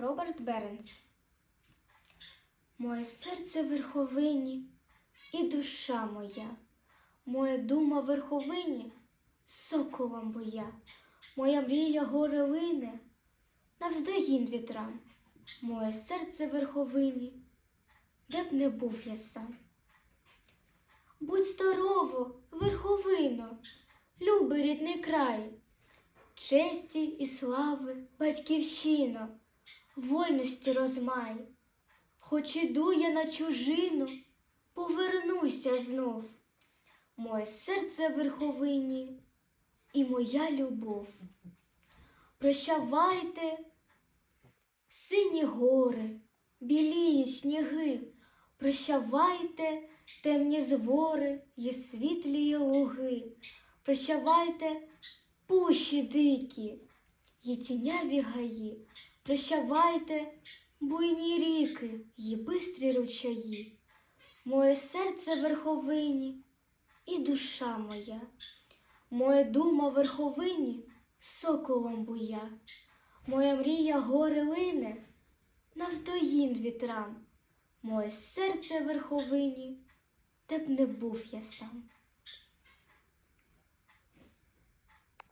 Роберт Беренс. Моє серце верховині і душа моя, моя дума верховині, соколом боя, моя мрія гори лине, навздогін вітрам, моє серце верховині, де б не був я сам. Будь здорово, верховино, любий рідний край, честі і слави, батьківщино, вольності розмай. Хоч іду я на чужину, повернуся знов. Моє серце верховині і моя любов. Прощавайте, сині гори, білії сніги, прощавайте, темні звори і світлі луги, прощавайте, пущі дикі, і тіняві гаї, прощавайте, буйні ріки й бистрі ручаї. Моє серце верховині і душа моя, моя дума верховині соколом буя, моя мрія гори лине навздоїн вітрам, моє серце верховині, де б не був я сам.